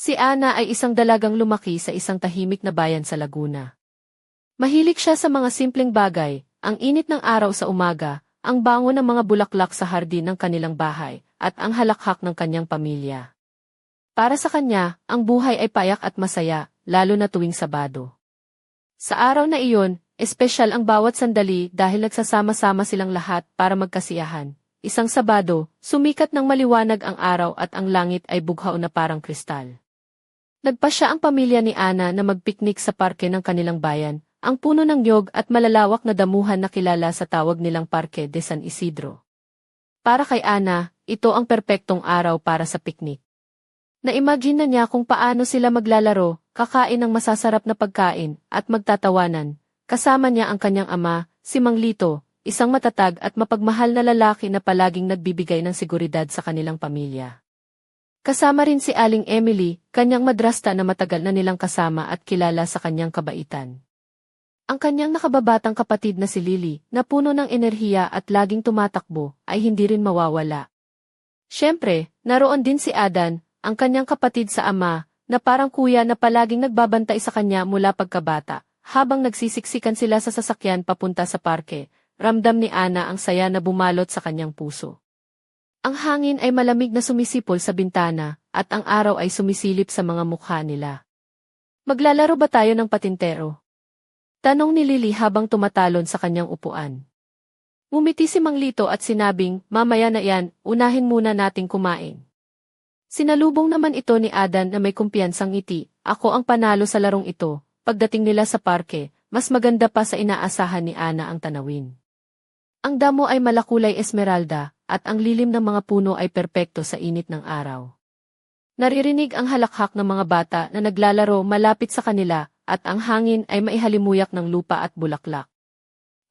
Si Ana ay isang dalagang lumaki sa isang tahimik na bayan sa Laguna. Mahilig siya sa mga simpleng bagay, ang init ng araw sa umaga, ang bango ng mga bulaklak sa hardin ng kanilang bahay, at ang halakhak ng kanyang pamilya. Para sa kanya, ang buhay ay payak at masaya, lalo na tuwing Sabado. Sa araw na iyon, espesyal ang bawat sandali dahil nagsasama-sama silang lahat para magkasiyahan. Isang Sabado, sumikat ng maliwanag ang araw at ang langit ay bughaw na parang kristal. Nagpasya ang pamilya ni Ana na magpiknik sa parke ng kanilang bayan, ang puno ng nyog at malalawak na damuhan na kilala sa tawag nilang Parque de San Isidro. Para kay Ana, ito ang perpektong araw para sa piknik. Na-imagine na niya kung paano sila maglalaro, kakain ng masasarap na pagkain, at magtatawanan. Kasama niya ang kanyang ama, si Mang Lito, isang matatag at mapagmahal na lalaki na palaging nagbibigay ng seguridad sa kanilang pamilya. Kasama rin si Aling Emily, kanyang madrasta na matagal na nilang kasama at kilala sa kanyang kabaitan. Ang kanyang nakababatang kapatid na si Lily, na puno ng enerhiya at laging tumatakbo, ay hindi rin mawawala. Siyempre, naroon din si Adan, ang kanyang kapatid sa ama, na parang kuya na palaging nagbabantay sa kanya mula pagkabata, habang nagsisiksikan sila sa sasakyan papunta sa parke, ramdam ni Ana ang saya na bumalot sa kanyang puso. Ang hangin ay malamig na sumisipol sa bintana, at ang araw ay sumisilip sa mga mukha nila. Maglalaro ba tayo ng patintero? Tanong ni Lily habang tumatalon sa kanyang upuan. Ngumiti si Mang Lito at sinabing, mamaya na yan, unahin muna nating kumain. Sinalubong naman ito ni Adan na may kumpiyansang ngiti, ako ang panalo sa larong ito, pagdating nila sa parke, mas maganda pa sa inaasahan ni Ana ang tanawin. Ang damo ay malakulay esmeralda, at ang lilim ng mga puno ay perpekto sa init ng araw. Naririnig ang halakhak ng mga bata na naglalaro malapit sa kanila, at ang hangin ay maihalimuyak ng lupa at bulaklak.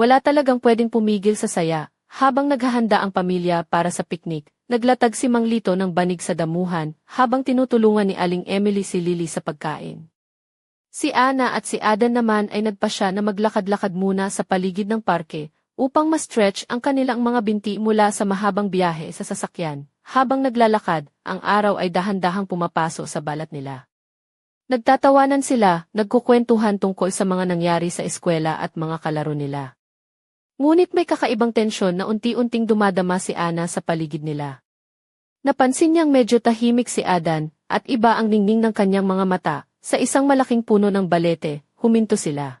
Wala talagang pwedeng pumigil sa saya, habang naghahanda ang pamilya para sa piknik, Naglatag si Mang Lito ng banig sa damuhan habang tinutulungan ni Aling Emily si Lily sa pagkain. Si Ana at si Adan naman ay nagpasya na maglakad-lakad muna sa paligid ng parke upang ma-stretch ang kanilang mga binti mula sa mahabang biyahe sa sasakyan. Habang naglalakad, ang araw ay dahan-dahang pumapaso sa balat nila. Nagtatawanan sila, nagkukwentuhan tungkol sa mga nangyari sa eskwela at mga kalaro nila. Ngunit may kakaibang tensyon na unti-unting dumadama si Ana sa paligid nila. Napansin niyang medyo tahimik si Adan, at iba ang ningning ng kanyang mga mata, sa isang malaking puno ng balete, huminto sila.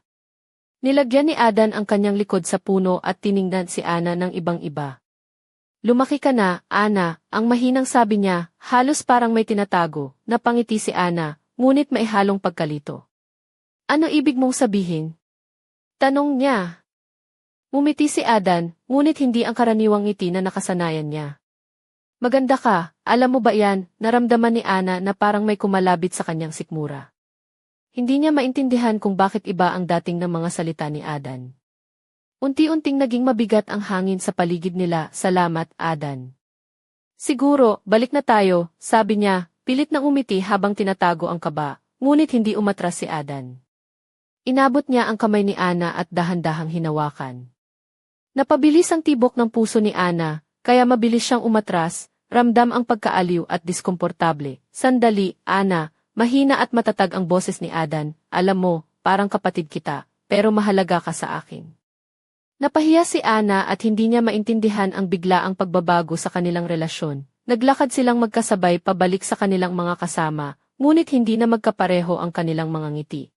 Nilagyan ni Adan ang kanyang likod sa puno at tiningnan si Ana ng ibang-iba. Lumaki ka na, Ana, ang mahinang sabi niya, halos parang may tinatago, napangiti si Ana, ngunit may halong pagkalito. Ano ibig mong sabihin? Tanong niya. Umiti si Adan, ngunit hindi ang karaniwang ngiti na nakasanayan niya. Maganda ka, alam mo ba yan, naramdaman ni Ana na parang may kumalabit sa kanyang sikmura. Hindi niya maintindihan kung bakit iba ang dating ng mga salita ni Adan. Unti-unting naging mabigat ang hangin sa paligid nila, salamat, Adan. Siguro, balik na tayo, sabi niya, pilit nang umiti habang tinatago ang kaba, ngunit hindi umatras si Adan. Inabot niya ang kamay ni Ana at dahan-dahang hinawakan. Napabilis ang tibok ng puso ni Ana, kaya mabilis siyang umatras, ramdam ang pagkaaliw at diskomportable. Sandali, Ana, mahina at matatag ang boses ni Adan, alam mo, parang kapatid kita, pero mahalaga ka sa akin. Napahiya si Ana at hindi niya maintindihan ang biglaang pagbabago sa kanilang relasyon. Naglakad silang magkasabay pabalik sa kanilang mga kasama, ngunit hindi na magkapareho ang kanilang mga ngiti.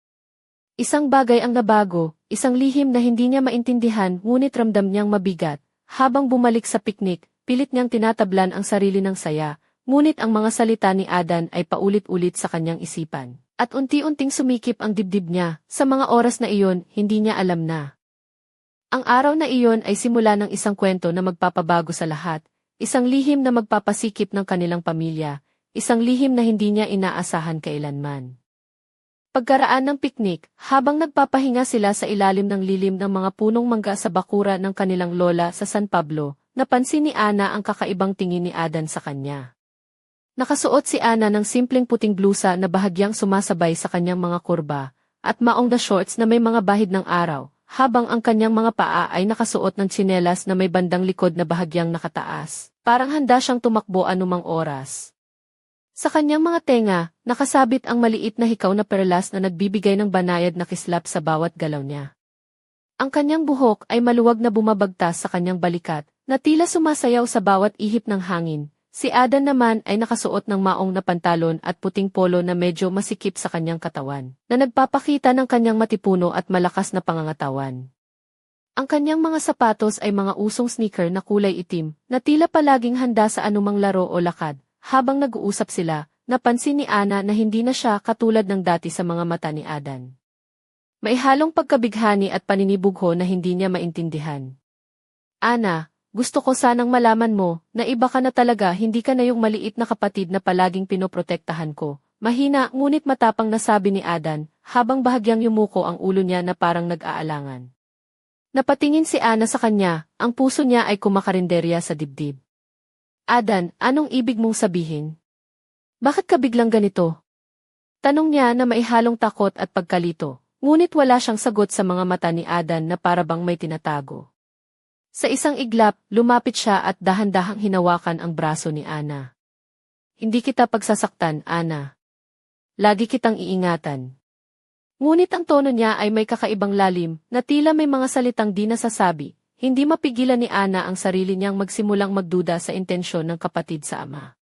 Isang bagay ang nabago, isang lihim na hindi niya maintindihan ngunit ramdam niyang mabigat. Habang bumalik sa piknik, pilit niyang tinatablan ang sarili ng saya, ngunit ang mga salita ni Adan ay paulit-ulit sa kanyang isipan. At unti-unting sumikip ang dibdib niya, sa mga oras na iyon, hindi niya alam na. Ang araw na iyon ay simula ng isang kwento na magpapabago sa lahat, isang lihim na magpapasikip ng kanilang pamilya, isang lihim na hindi niya inaasahan kailanman. Pagkaraan ng piknik, habang nagpapahinga sila sa ilalim ng lilim ng mga punong mangga sa bakura ng kanilang lola sa San Pablo, napansin ni Ana ang kakaibang tingin ni Adan sa kanya. Nakasuot si Ana ng simpleng puting blusa na bahagyang sumasabay sa kanyang mga kurba, at maong na shorts na may mga bahid ng araw, habang ang kanyang mga paa ay nakasuot ng tsinelas na may bandang likod na bahagyang nakataas, parang handa siyang tumakbo anumang oras. Sa kanyang mga tenga, nakasabit ang maliit na hikaw na perlas na nagbibigay ng banayad na kislap sa bawat galaw niya. Ang kanyang buhok ay maluwag na bumabagtas sa kanyang balikat, na tila sumasayaw sa bawat ihip ng hangin. Si Adan naman ay nakasuot ng maong na pantalon at puting polo na medyo masikip sa kanyang katawan, na nagpapakita ng kanyang matipuno at malakas na pangangatawan. Ang kanyang mga sapatos ay mga usong sneaker na kulay itim, na tila palaging handa sa anumang laro o lakad. Habang nag-uusap sila, napansin ni Ana na hindi na siya katulad ng dati sa mga mata ni Adan. May halong pagkabighani at paninibugho na hindi niya maintindihan. Ana, gusto ko sanang malaman mo na iba ka na talaga hindi ka na yung maliit na kapatid na palaging pinoprotektahan ko. Mahina ngunit matapang na sabi ni Adan habang bahagyang yumuko ang ulo niya na parang nag-aalangan. Napatingin si Ana sa kanya, ang puso niya ay kumakarinderya sa dibdib. Adan, anong ibig mong sabihin? Bakit ka biglang ganito? Tanong niya na maihalong takot at pagkalito, ngunit wala siyang sagot sa mga mata ni Adan na parabang may tinatago. Sa isang iglap, lumapit siya at dahan-dahang hinawakan ang braso ni Ana. Hindi kita pagsasaktan, Ana. Lagi kitang iingatan. Ngunit ang tono niya ay may kakaibang lalim, na tila may mga salitang di nasasabi, hindi mapigilan ni Ana ang sarili niyang magsimulang magduda sa intensyon ng kapatid sa ama.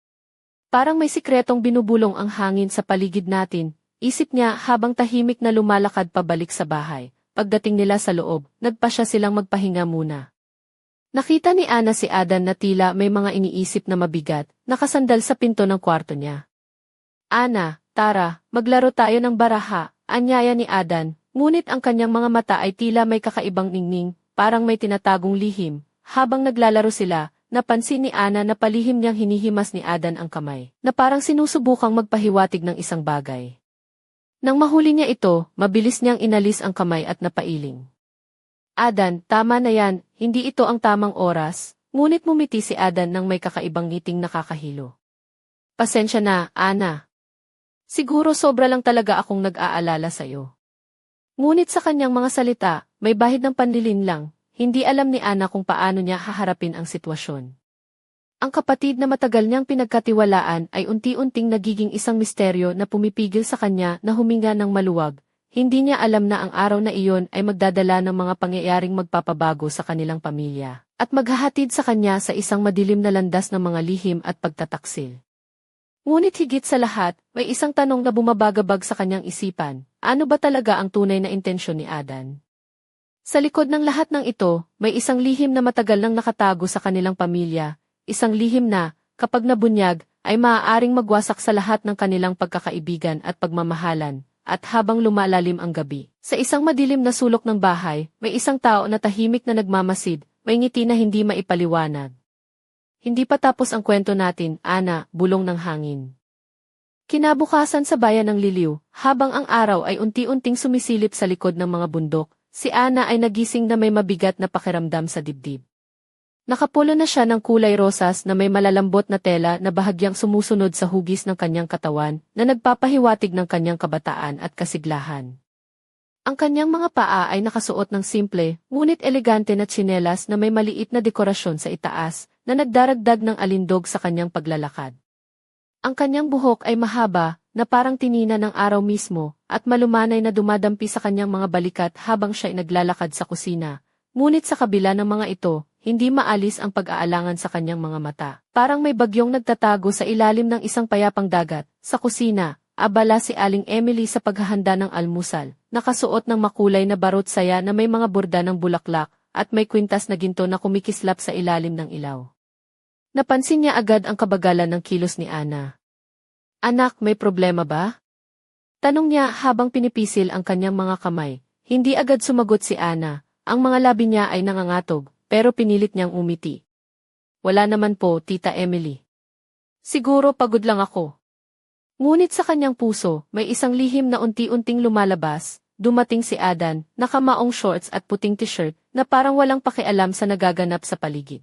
Parang may sikretong binubulong ang hangin sa paligid natin, isip niya habang tahimik na lumalakad pabalik sa bahay. Pagdating nila sa loob, nagpa siya silang magpahinga muna. Nakita ni Ana si Adan na tila may mga iniisip na mabigat, nakasandal sa pinto ng kwarto niya. Ana, tara, maglaro tayo ng baraha, anyaya ni Adan, ngunit ang kanyang mga mata ay tila may kakaibang ningning, parang may tinatagong lihim. Habang naglalaro sila, napansin ni Ana na palihim niyang hinihimas ni Adan ang kamay, na parang sinusubukang magpahiwatig ng isang bagay. Nang mahuli niya ito, mabilis niyang inalis ang kamay at napailing. Adan, tama na yan, hindi ito ang tamang oras, ngunit mumiti si Adan nang may kakaibang ngiting nakakahilo. Pasensya na, Ana. Siguro sobra lang talaga akong nag-aalala sa'yo. Ngunit sa kanyang mga salita, may bahid ng panlilin lang, hindi alam ni Ana kung paano niya haharapin ang sitwasyon. Ang kapatid na matagal niyang pinagkatiwalaan ay unti-unting nagiging isang misteryo na pumipigil sa kanya na huminga ng maluwag. Hindi niya alam na ang araw na iyon ay magdadala ng mga pangyayaring magpapabago sa kanilang pamilya at maghahatid sa kanya sa isang madilim na landas ng mga lihim at pagtataksil. Ngunit higit sa lahat, may isang tanong na bumabagabag sa kanyang isipan, ano ba talaga ang tunay na intensyon ni Adan? Sa likod ng lahat ng ito, may isang lihim na matagal nang nakatago sa kanilang pamilya, isang lihim na, kapag nabunyag, ay maaaring magwasak sa lahat ng kanilang pagkakaibigan at pagmamahalan, at habang lumalalim ang gabi. Sa isang madilim na sulok ng bahay, may isang tao na tahimik na nagmamasid, may ngiti na hindi maipaliwanag. Hindi pa tapos ang kwento natin, Ana, bulong ng hangin. Kinabukasan sa bayan ng Liliw, habang ang araw ay unti-unting sumisilip sa likod ng mga bundok, Si Ana ay nagising na may mabigat na pakiramdam sa dibdib. Nakapulo na siya ng kulay rosas na may malalambot na tela na bahagyang sumusunod sa hugis ng kanyang katawan na nagpapahiwatig ng kanyang kabataan at kasiglahan. Ang kanyang mga paa ay nakasuot ng simple, ngunit elegante na tsinelas na may maliit na dekorasyon sa itaas na nagdaragdag ng alindog sa kanyang paglalakad. Ang kanyang buhok ay mahaba, na parang tinina ng araw mismo, at malumanay na dumadampi sa kanyang mga balikat habang siya ay naglalakad sa kusina. Ngunit sa kabila ng mga ito, hindi maalis ang pag-aalangan sa kanyang mga mata. Parang may bagyong nagtatago sa ilalim ng isang payapang dagat. Sa kusina, abala si Aling Emily sa paghahanda ng almusal, nakasuot ng makulay na barot saya na may mga borda ng bulaklak, at may kwintas na ginto na kumikislap sa ilalim ng ilaw. Napansin niya agad ang kabagalan ng kilos ni Ana. Anak, may problema ba? Tanong niya habang pinipisil ang kanyang mga kamay. Hindi agad sumagot si Ana. Ang mga labi niya ay nangangatog, pero pinilit niyang umiti. Wala naman po, Tita Emily. Siguro pagod lang ako. Ngunit sa kanyang puso, may isang lihim na unti-unting lumalabas. Dumating si Adan, nakamaong shorts at puting t-shirt, na parang walang pakialam sa nagaganap sa paligid.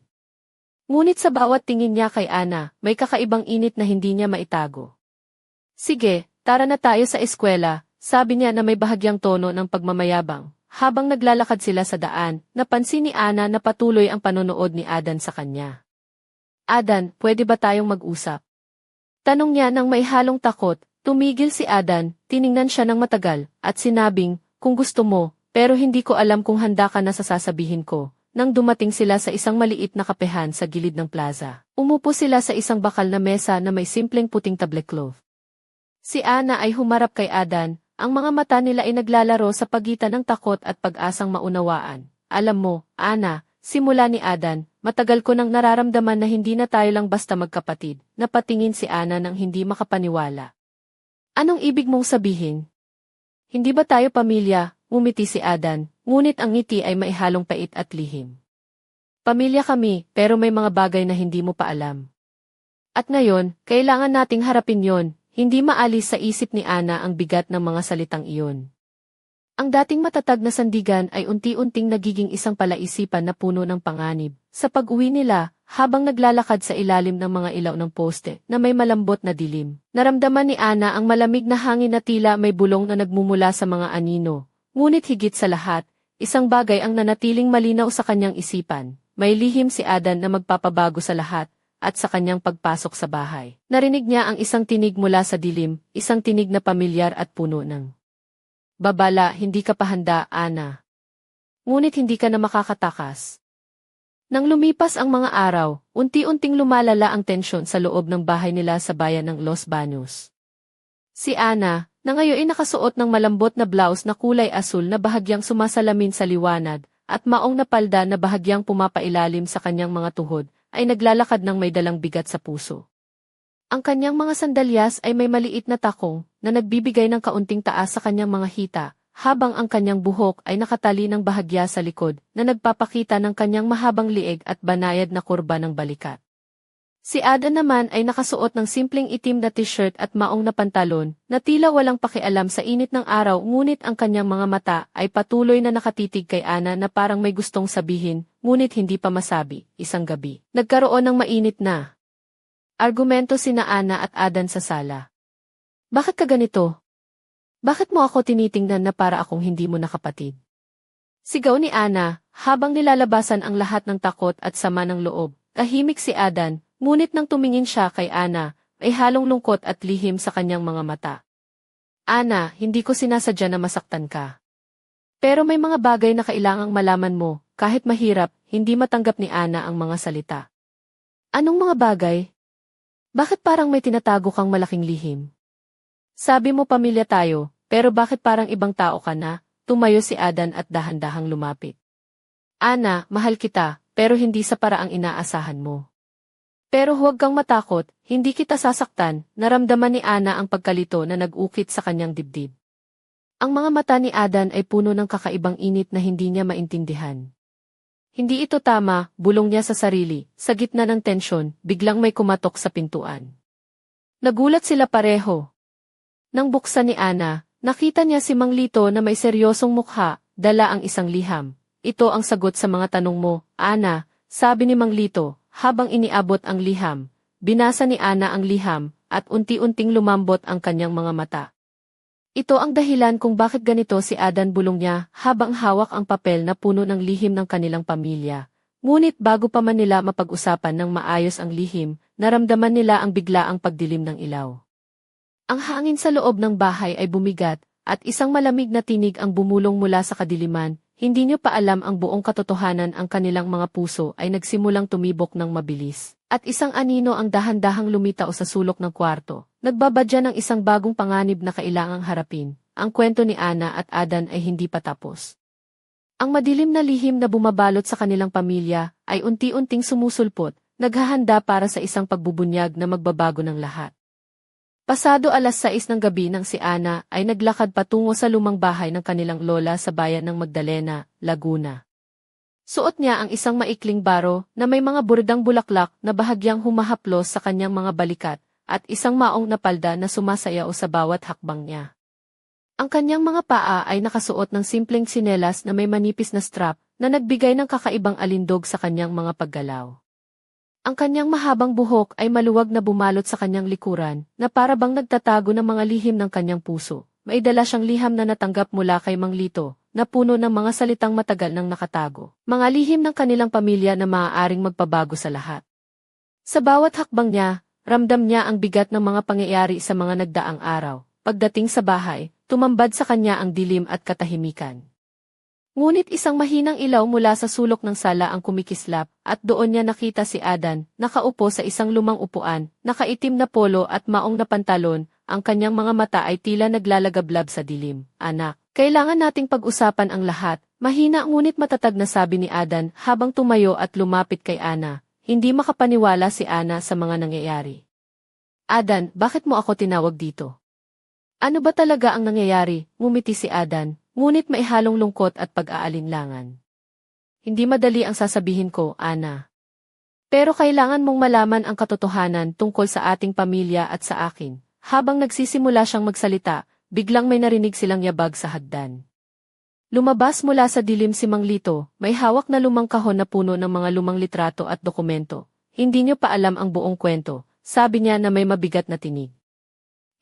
Ngunit sa bawat tingin niya kay Ana, may kakaibang init na hindi niya maitago. Sige, tara na tayo sa eskwela, sabi niya na may bahagyang tono ng pagmamayabang. Habang naglalakad sila sa daan, napansin ni Ana na patuloy ang panonood ni Adan sa kanya. Adan, pwede ba tayong mag-usap? Tanong niya nang may halong takot, tumigil si Adan, tiningnan siya ng matagal, at sinabing, kung gusto mo, pero hindi ko alam kung handa ka na sa sasabihin ko. Nang dumating sila sa isang maliit na kapehan sa gilid ng plaza, umupo sila sa isang bakal na mesa na may simpleng puting tablecloth. Si Ana ay humarap kay Adan, ang mga mata nila ay naglalaro sa pagitan ng takot at pag-asang maunawaan. Alam mo, Ana, simula ni Adan, matagal ko nang nararamdaman na hindi na tayo lang basta magkapatid, napatingin si Ana nang hindi makapaniwala. Anong ibig mong sabihin? Hindi ba tayo pamilya? Umiti si Adan, ngunit ang ngiti ay maihalong pait at lihim. Pamilya kami, pero may mga bagay na hindi mo pa alam. At ngayon, kailangan nating harapin yon, hindi maalis sa isip ni Ana ang bigat ng mga salitang iyon. Ang dating matatag na sandigan ay unti-unting nagiging isang palaisipan na puno ng panganib. Sa pag-uwi nila, habang naglalakad sa ilalim ng mga ilaw ng poste na may malambot na dilim, naramdaman ni Ana ang malamig na hangin na tila may bulong na nagmumula sa mga anino. Ngunit higit sa lahat, isang bagay ang nanatiling malinaw sa kanyang isipan. May lihim si Adan na magpapabago sa lahat, at sa kanyang pagpasok sa bahay. Narinig niya ang isang tinig mula sa dilim, isang tinig na pamilyar at puno ng Babala, hindi ka pa handa, Ana. Ngunit hindi ka na makakatakas. Nang lumipas ang mga araw, unti-unting lumalala ang tensyon sa loob ng bahay nila sa bayan ng Los Baños. Si Ana, na ngayon ay nakasuot ng malambot na blouse na kulay asul na bahagyang sumasalamin sa liwanag, at maong na palda na bahagyang pumapailalim sa kanyang mga tuhod, ay naglalakad ng may dalang bigat sa puso. Ang kanyang mga sandalyas ay may maliit na takong na nagbibigay ng kaunting taas sa kanyang mga hita, habang ang kanyang buhok ay nakatali ng bahagya sa likod na nagpapakita ng kanyang mahabang lieg at banayad na kurba ng balikat. Si Ada naman ay nakasuot ng simpleng itim na t-shirt at maong na pantalon na tila walang pakialam sa init ng araw ngunit ang kanyang mga mata ay patuloy na nakatitig kay Ana na parang may gustong sabihin ngunit hindi pa masabi, isang gabi. Nagkaroon ng mainit na Argumento sina Ana at Adan sa sala. Bakit ka ganito? Bakit mo ako tinitingnan na para akong hindi mo nakapatid? Sigaw ni Ana, habang nilalabasan ang lahat ng takot at sama ng loob. Tahimik si Adan, ngunit nang tumingin siya kay Ana, ay halong lungkot at lihim sa kanyang mga mata. Ana, hindi ko sinasadya na masaktan ka. Pero may mga bagay na kailangang malaman mo, kahit mahirap, hindi matanggap ni Ana ang mga salita. Anong mga bagay? Bakit parang may tinatago kang malaking lihim? Sabi mo pamilya tayo, pero bakit parang ibang tao ka na? Tumayo si Adan at dahan-dahang lumapit. Ana, mahal kita, pero hindi sa paraang inaasahan mo. Pero huwag kang matakot, hindi kita sasaktan, naramdaman ni Ana ang pagkalito na nag-ukit sa kanyang dibdib. Ang mga mata ni Adan ay puno ng kakaibang init na hindi niya maintindihan. Hindi ito tama, bulong niya sa sarili, sa gitna ng tensyon, biglang may kumatok sa pintuan. Nagulat sila pareho. Nang buksan ni Ana, nakita niya si Mang Lito na may seryosong mukha, dala ang isang liham. Ito ang sagot sa mga tanong mo, Ana, sabi ni Mang Lito, habang iniabot ang liham. Binasa ni Ana ang liham, at unti-unting lumambot ang kanyang mga mata. Ito ang dahilan kung bakit ganito si Adan bulong niya habang hawak ang papel na puno ng lihim ng kanilang pamilya. Ngunit bago pa man nila mapag-usapan ng maayos ang lihim, naramdaman nila ang biglaang pagdilim ng ilaw. Ang hangin sa loob ng bahay ay bumigat, at isang malamig na tinig ang bumulong mula sa kadiliman, hindi niyo pa alam ang buong katotohanan ang kanilang mga puso ay nagsimulang tumibok ng mabilis. At isang anino ang dahan-dahang lumitaw sa sulok ng kwarto. Nagbabadya ng isang bagong panganib na kailangang harapin. Ang kwento ni Ana at Adan ay hindi pa tapos. Ang madilim na lihim na bumabalot sa kanilang pamilya ay unti-unting sumusulpot, naghahanda para sa isang pagbubunyag na magbabago ng lahat. Pasado alas 6 ng gabi nang si Ana ay naglakad patungo sa lumang bahay ng kanilang lola sa bayan ng Magdalena, Laguna. Suot niya ang isang maikling baro na may mga burdang bulaklak na bahagyang humahaplos sa kanyang mga balikat at isang maong na palda na sumasayaw sa bawat hakbang niya. Ang kanyang mga paa ay nakasuot ng simpleng sinelas na may manipis na strap na nagbigay ng kakaibang alindog sa kanyang mga paggalaw. Ang kanyang mahabang buhok ay maluwag na bumalot sa kanyang likuran na para bang nagtatago ng mga lihim ng kanyang puso. May dala siyang liham na natanggap mula kay Mang Lito, na puno ng mga salitang matagal nang nakatago. Mga lihim ng kanilang pamilya na maaaring magpabago sa lahat. Sa bawat hakbang niya, ramdam niya ang bigat ng mga pangyayari sa mga nagdaang araw. Pagdating sa bahay, tumambad sa kanya ang dilim at katahimikan. Ngunit isang mahinang ilaw mula sa sulok ng sala ang kumikislap, at doon niya nakita si Adan, nakaupo sa isang lumang upuan, nakaitim na polo at maong na pantalon, ang kanyang mga mata ay tila naglalagablab sa dilim. Anak, kailangan nating pag-usapan ang lahat, mahina ngunit matatag na sabi ni Adan habang tumayo at lumapit kay Ana. Hindi makapaniwala si Ana sa mga nangyayari. Adan, bakit mo ako tinawag dito? Ano ba talaga ang nangyayari? Ngumiti si Adan, ngunit may halong lungkot at pag-aalinlangan. Hindi madali ang sasabihin ko, Ana. Pero kailangan mong malaman ang katotohanan tungkol sa ating pamilya at sa akin. Habang nagsisimula siyang magsalita, biglang may narinig silang yabag sa hagdan. Lumabas mula sa dilim si Mang Lito, may hawak na lumang kahon na puno ng mga lumang litrato at dokumento. Hindi niyo pa alam ang buong kwento, sabi niya na may mabigat na tinig.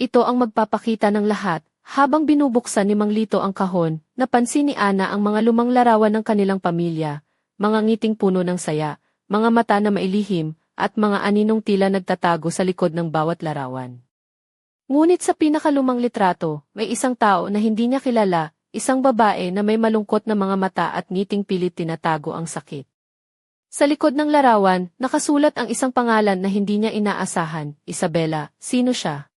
Ito ang magpapakita ng lahat, habang binubuksan ni Mang Lito ang kahon, napansin ni Ana ang mga lumang larawan ng kanilang pamilya, mga ngiting puno ng saya, mga mata na mailihim, at mga aninong tila nagtatago sa likod ng bawat larawan. Ngunit sa pinakalumang litrato, may isang tao na hindi niya kilala, isang babae na may malungkot na mga mata at ngiting pilit tinatago ang sakit. Sa likod ng larawan, nakasulat ang isang pangalan na hindi niya inaasahan, Isabela, sino siya?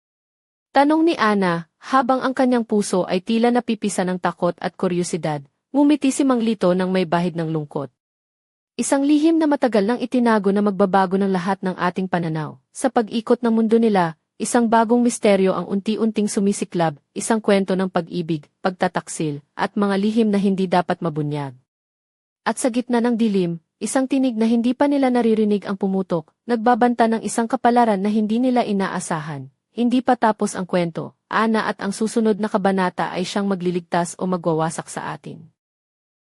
Tanong ni Ana, habang ang kanyang puso ay tila napipisa ng takot at kuryosidad, ngumiti si Mang Lito ng may bahid ng lungkot. Isang lihim na matagal nang itinago na magbabago ng lahat ng ating pananaw. Sa pag-ikot ng mundo nila, isang bagong misteryo ang unti-unting sumisiklab, isang kwento ng pag-ibig, pagtataksil, at mga lihim na hindi dapat mabunyag. At sa gitna ng dilim, isang tinig na hindi pa nila naririnig ang pumutok, nagbabanta ng isang kapalaran na hindi nila inaasahan. Hindi pa tapos ang kwento, Ana at ang susunod na kabanata ay siyang magliligtas o magwawasak sa atin.